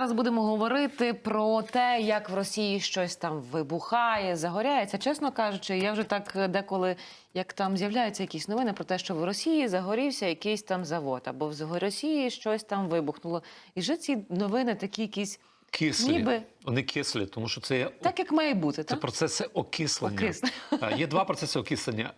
зараз будемо говорити про те, як в Росії щось там вибухає, загоряється. Чесно кажучи, я вже так е, деколи, як там з'являються якісь новини про те, що в Росії загорівся якийсь там завод, або в Росії щось там вибухнуло. І вже ці новини такі якісь, Кислі. Ніби. Вони кислі, тому що це є так як має бути, Це так? процеси окислення. Окислення. Є два процеси окислення: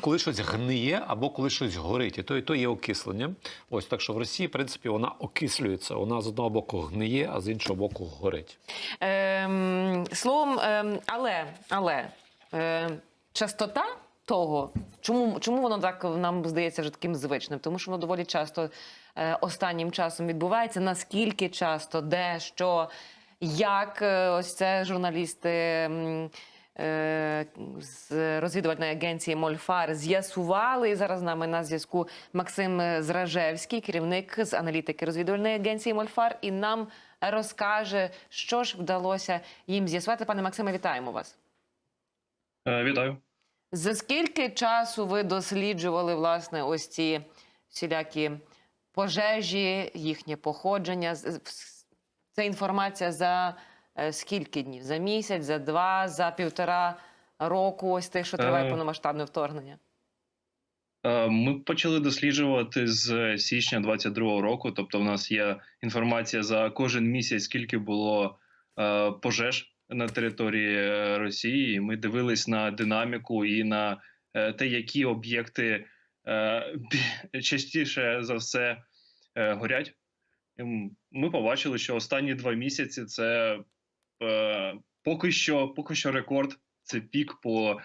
коли щось гниє або коли щось горить. І то, і то є окислення. Ось так що в Росії, в принципі, вона окислюється. Вона з одного боку гниє, а з іншого боку горить. Ем, словом, ем, але, але ем, частота того, чому, чому воно так нам здається вже таким звичним? Тому що воно доволі часто е, останнім часом відбувається. Наскільки часто, де, що, як е, ось це журналісти. е, З розвідувальної агенції Мольфар з'ясували і зараз з нами на зв'язку Максим Зражевський, керівник з аналітики розвідувальної агенції Мольфар, і нам розкаже, що ж вдалося їм з'ясувати. Пане Максиме, вітаємо вас. Е, Вітаю. За скільки часу ви досліджували власне ось ці всілякі пожежі, їхнє походження? Це інформація за е, скільки днів? За місяць, за два, за півтора року, ось тих, що триває Е. повномасштабне вторгнення. Е, Ми почали досліджувати з січня 22-го року. Тобто, в нас є інформація за кожен місяць, скільки було пожеж на території е, Росії. Ми дивились на динаміку і на е, те, які об'єкти е, частіше за все горять. Ми побачили, що останні два місяці це поки що, поки що рекорд. Це пік по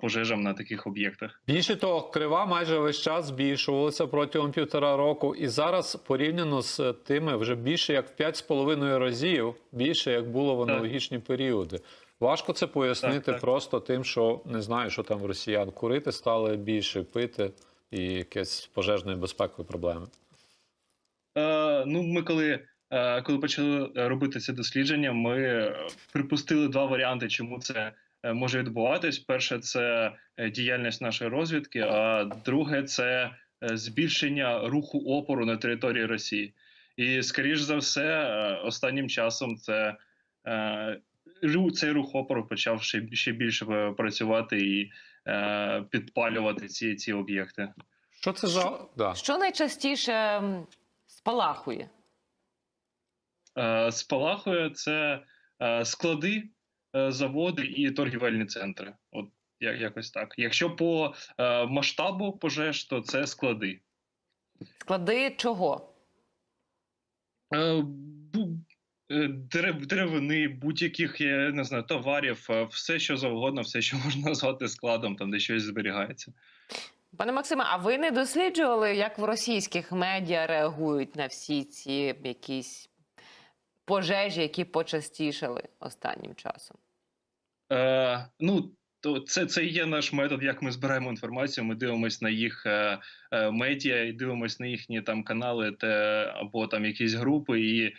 пожежам на таких об'єктах. Більше того, крива майже весь час збільшувалася протягом півтора року, і зараз порівняно з тими вже більше як в 5,5 разів більше як було в Так. аналогічні періоди. Важко це пояснити Так, так. просто тим, що не знаю, що там в росіян курити стали більше, пити і якісь пожежної безпекові проблеми. Е, ну, ми коли, е, коли почали е, робити це дослідження, ми е, припустили два варіанти, чому це е, може відбуватись. Перше, це е, діяльність нашої розвідки, а друге це е, збільшення руху опору на території Росії. І, скоріш за все, е, останнім часом це. е, Цей рух опору почав ще, ще більше е, працювати і е, підпалювати ці, ці об'єкти. Що це за да. Що найчастіше спалахує? Е, Спалахує це е, склади, е, заводи і торгівельні центри. От я- якось так. Якщо по е, масштабу пожеж, то це склади. Склади чого? Е, е, дерев, деревини, будь-яких я не знаю, товарів, е, все що завгодно, все, що можна назвати складом, там де щось зберігається. Пане Максиме, а ви не досліджували, як в російських медіа реагують на всі ці якісь пожежі, які почастішали останнім часом? Е, ну, то це, це є наш метод, як ми збираємо інформацію. Ми дивимося на їх е, е, медіа і дивимося на їхні там канали те, або там якісь групи, і е,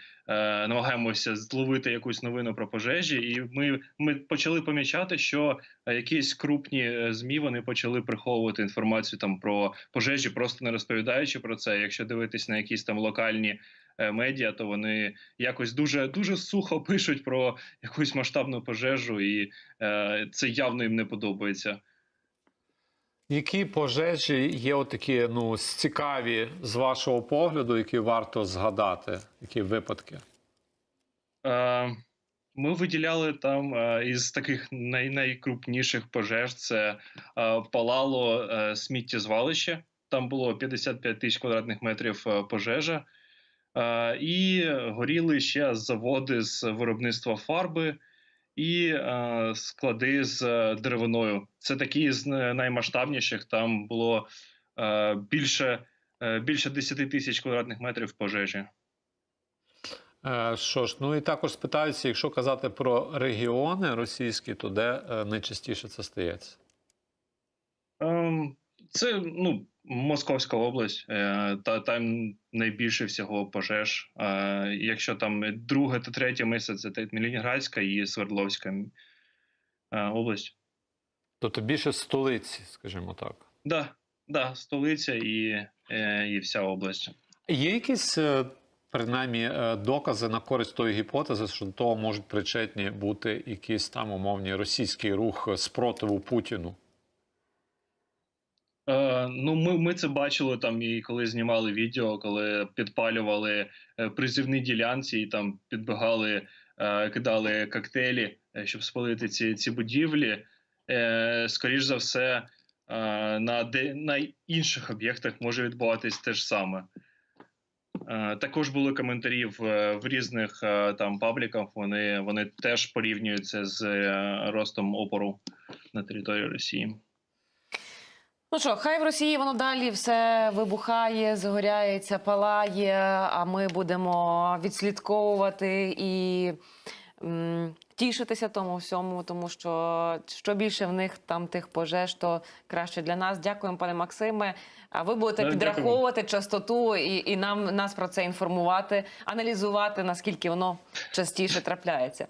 намагаємося зловити якусь новину про пожежі. І ми, ми почали помічати, що якісь крупні е, змі вони почали приховувати інформацію там про пожежі, просто не розповідаючи про це. Якщо дивитись на якісь там локальні медіа, то вони якось дуже дуже сухо пишуть про якусь масштабну пожежу, і е, це явно їм не подобається. Які пожежі є отакі ну, цікаві з вашого погляду, які варто згадати, які випадки? Е, ми виділяли там е, із таких най- найкрупніших пожеж це е, палало е, сміттєзвалище. Там було 55 тисяч квадратних метрів е, пожежа. Е, і горіли ще заводи з виробництва фарби і е, склади з е, деревиною. Це такі з наймасштабніших. Там було більше, більше 10 тисяч квадратних метрів пожежі. Що ж, ну і також спитаюся, якщо казати про регіони російські, то де найчастіше це стається? Ем, Це ну, Московська область, е, та там найбільше всього пожеж. Е, Якщо там друге та третє місце, це Мілінградська і Свердловська е, область. Тобто більше столиці, скажімо так. Да, да, столиця і, і вся область. Є якісь принаймні докази на користь тої гіпотези, що до того можуть причетні бути якийсь там умовні російський рух спротиву Путіну. Е, ну, ми, ми це бачили там і коли знімали відео, коли підпалювали е, призивні ділянці і там підбігали, е, кидали коктейлі, щоб спалити ці, ці будівлі. Е, скоріш за все, на, де, на інших об'єктах може відбуватись те ж саме. Також були коментарі в, в різних там пабліках. Вони, вони теж порівнюються з ростом опору на території Росії. Ну що, хай в Росії воно далі все вибухає, згоряється, палає. А ми будемо відслідковувати і м, тішитися тому всьому, тому що що більше в них там тих пожеж, то краще для нас. Дякуємо, пане Максиме. А ви будете дякую. підраховувати частоту і, і нам нас про це інформувати, аналізувати наскільки воно частіше трапляється.